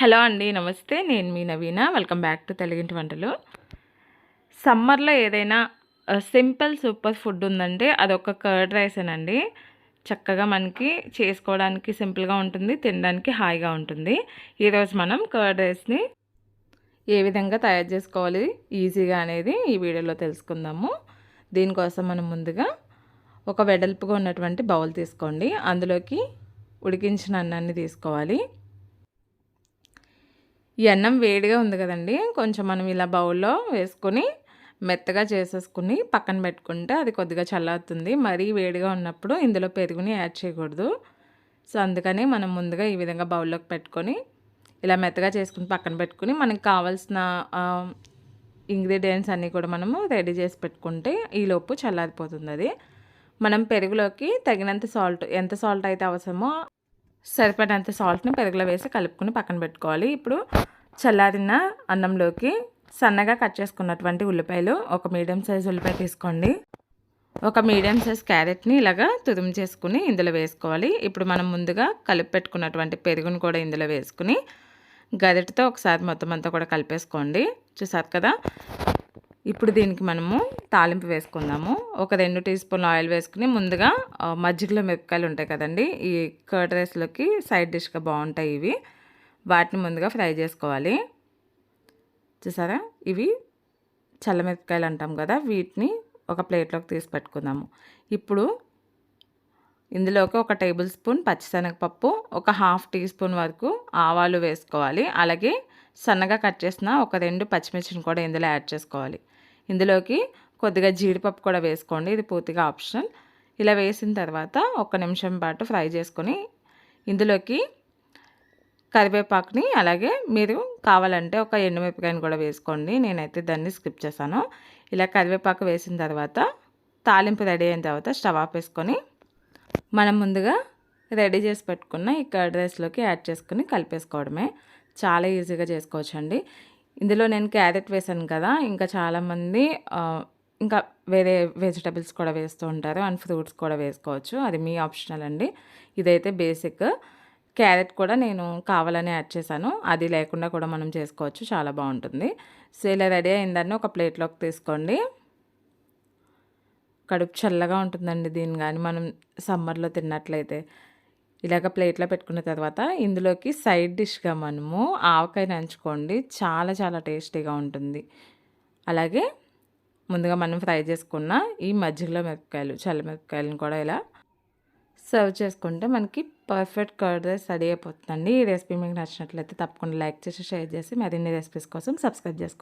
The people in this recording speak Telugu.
హలో అండి నమస్తే. నేను మీ నవీన. వెల్కమ్ బ్యాక్ టు తెలుగింటి వంటలు. సమ్మర్లో ఏదైనా సింపుల్ సూపర్ ఫుడ్ ఉందంటే అదొక కర్డ్ రైసేనండి చక్కగా మనకి చేసుకోవడానికి సింపుల్గా ఉంటుంది తినడానికి హాయిగా ఉంటుంది. ఈరోజు మనం కర్డ్ రైస్ని ఏ విధంగా తయారు చేసుకోవాలి ఈజీగా అనేది ఈ వీడియోలో తెలుసుకుందాము. దీనికోసం మనం ముందుగా ఒక వెడల్పుగా ఉన్నటువంటి బౌల్ తీసుకోండి. అందులోకి ఉడికించిన అన్నాన్ని తీసుకోవాలి. ఈ అన్నం వేడిగా ఉంది కదండి. కొంచెం మనం ఇలా బౌల్లో వేసుకొని మెత్తగా చేసేసుకుని పక్కన పెట్టుకుంటే అది కొద్దిగా చల్లారుతుంది. మరీ వేడిగా ఉన్నప్పుడు ఇందులో పెరుగుని యాడ్ చేయకూడదు. సో అందుకని మనం ముందుగా ఈ విధంగా బౌల్లోకి పెట్టుకొని ఇలా మెత్తగా చేసుకుని పక్కన పెట్టుకుని మనకు కావాల్సిన ఇంగ్రీడియంట్స్ అన్నీ కూడా మనము రెడీ చేసి పెట్టుకుంటే ఈలోపు చల్లారిపోతుంది అది. మనం పెరుగులోకి తగినంత సాల్ట్ ఎంత సాల్ట్ అయితే అవసరమో సరిపడినంత సాల్ట్ని పెరుగులో వేసి కలుపుకుని పక్కన పెట్టుకోవాలి. ఇప్పుడు చల్లారిన అన్నంలోకి సన్నగా కట్ చేసుకున్నటువంటి ఉల్లిపాయలు ఒక మీడియం సైజ్ ఉల్లిపాయ తీసుకోండి. ఒక మీడియం సైజ్ క్యారెట్ని ఇలాగా తురుము చేసుకుని ఇందులో వేసుకోవాలి. ఇప్పుడు మనం ముందుగా కలిపి పెట్టుకున్నటువంటి పెరుగును కూడా ఇందులో వేసుకుని గరిటతో ఒకసారి మొత్తం అంతా కూడా కలిపేసుకోండి. చూసారు కదా? ఇప్పుడు దీనికి మనము తాలింపు వేసుకుందాము. ఒక రెండు టీ స్పూన్ ఆయిల్ వేసుకుని ముందుగా మజ్జిగలో మిరపకాయలు ఉంటాయి కదండి. ఈ కర్డ్ రైస్లోకి సైడ్ డిష్గా బాగుంటాయి ఇవి. వాటిని ముందుగా ఫ్రై చేసుకోవాలి. చూసారా? ఇవి చల్లమిరపకాయలు అంటాం కదా వీటిని ఒక ప్లేట్లోకి తీసి పెట్టుకుందాము. ఇప్పుడు ఇందులోకి ఒక టేబుల్ స్పూన్ పచ్చిశనగపప్పు ఒక హాఫ్ టీ స్పూన్ వరకు ఆవాలు వేసుకోవాలి. అలాగే సన్నగా కట్ చేసిన ఒక రెండు పచ్చిమిర్చిని కూడా ఇందులో యాడ్ చేసుకోవాలి. ఇందులోకి కొద్దిగా జీడిపప్పు కూడా వేసుకోండి. ఇది పూర్తిగా ఆప్షనల్. ఇలా వేసిన తర్వాత ఒక నిమిషం పాటు ఫ్రై చేసుకొని ఇందులోకి కరివేపాకుని అలాగే మీరు కావాలంటే ఒక ఎండుమిరపకాయని కూడా వేసుకోండి. నేనైతే దాన్ని స్కిప్ చేశాను. ఇలా కరివేపాకు వేసిన తర్వాత తాలింపు రెడీ అయిన తర్వాత స్టవ్ ఆఫ్ వేసుకొని మనం ముందుగా రెడీ చేసి పెట్టుకున్న ఈ కర్డ్ రైస్లోకి యాడ్ చేసుకుని కలిపేసుకోవడమే. చాలా ఈజీగా చేసుకోవచ్చండి. ఇందులో నేను క్యారెట్ వేసాను కదా ఇంకా చాలామంది ఇంకా వేరే వెజిటబుల్స్ కూడా వేస్తూ ఉంటారు అండ్ ఫ్రూట్స్ కూడా వేసుకోవచ్చు. అది మీ ఆప్షనల్ అండి. ఇదైతే బేసిక్. క్యారెట్ కూడా నేను కావాలని యాడ్ చేశాను. అది లేకుండా కూడా మనం చేసుకోవచ్చు. చాలా బాగుంటుంది. సో ఇలా రెడీ అయిందాన్ని ఒక ప్లేట్లోకి తీసుకోండి. కడుపు చల్లగా ఉంటుందండి దీన్ని కానీ మనం సమ్మర్లో తిన్నట్లయితే. ఇలాగ ప్లేట్లో పెట్టుకున్న తర్వాత ఇందులోకి సైడ్ డిష్గా మనము ఆవకాయ నంచుకోండి. చాలా చాలా టేస్టీగా ఉంటుంది. అలాగే ముందుగా మనం ఫ్రై చేసుకున్న ఈ మజ్జిగలో మిరపకాయలు చల్ల మిరపకాయలను కూడా ఇలా సర్వ్ చేసుకుంటే మనకి పర్ఫెక్ట్ కర్డ్ రైస్ రెడీ అయిపోతుందండి. ఈ రెసిపీ మీకు నచ్చినట్లయితే తప్పకుండా లైక్ చేసి షేర్ చేసి మరిన్ని రెసిపీస్ కోసం సబ్స్క్రైబ్ చేసుకోండి.